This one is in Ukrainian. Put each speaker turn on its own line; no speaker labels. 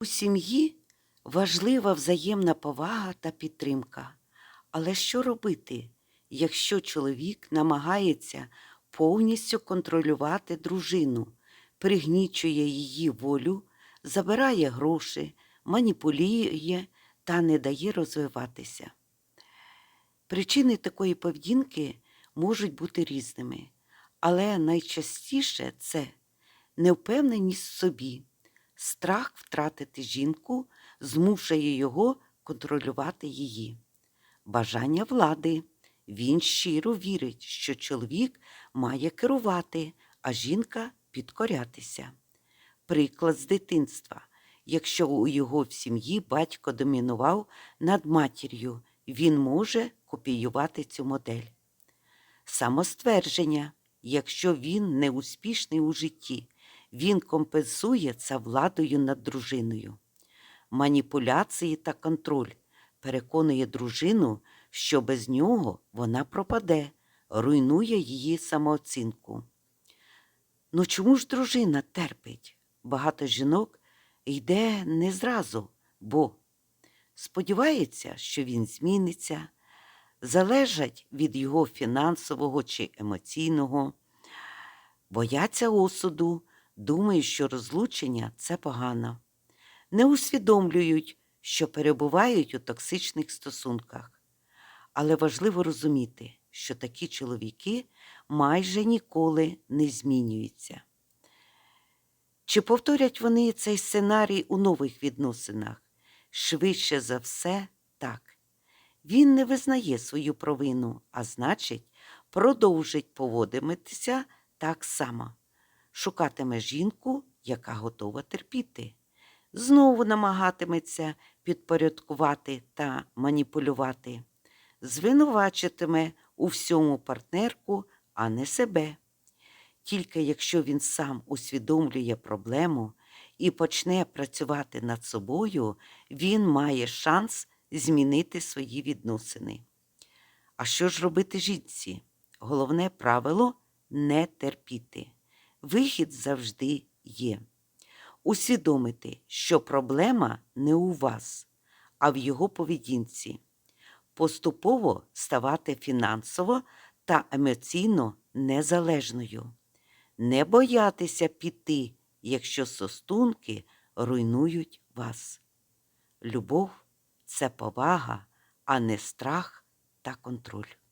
У сім'ї важлива взаємна повага та підтримка. Але що робити, якщо чоловік намагається повністю контролювати дружину, пригнічує її волю, забирає гроші, маніпулює та не дає розвиватися? Причини такої поведінки можуть бути різними, але найчастіше це невпевненість в собі, страх втратити жінку змушує його контролювати її, бажання влади. Він щиро вірить, що чоловік має керувати, а жінка підкорятися. Приклад з дитинства. Якщо у його в сім'ї батько домінував над матір'ю, він може копіювати цю модель. Самоствердження. Якщо він неуспішний у житті, він компенсує це владою над дружиною. Маніпуляції та контроль переконує дружину, що без нього вона пропаде, руйнує її самооцінку. Ну чому ж дружина терпить? Багато жінок йде не зразу, бо сподівається, що він зміниться, залежать від його фінансового чи емоційного, бояться осуду, думають, що розлучення це погано, не усвідомлюють, що перебувають у токсичних стосунках. Але важливо розуміти, що такі чоловіки майже ніколи не змінюються. Чи повторять вони цей сценарій у нових відносинах? Швидше за все, так. Він не визнає свою провину, а значить, продовжить поводитися так само, шукатиме жінку, яка готова терпіти, знову намагатиметься підпорядкувати та маніпулювати, звинувачитиме у всьому партнерку, а не себе. Тільки якщо він сам усвідомлює проблему і почне працювати над собою, він має шанс змінити свої відносини. А що ж робити жінці? Головне правило не терпіти. Вихід завжди є. Усвідомити, що проблема не у вас, а в його поведінці. Поступово ставати фінансово та емоційно незалежною. Не боятися піти, якщо стосунки руйнують вас. Любов це повага, а не страх та контроль.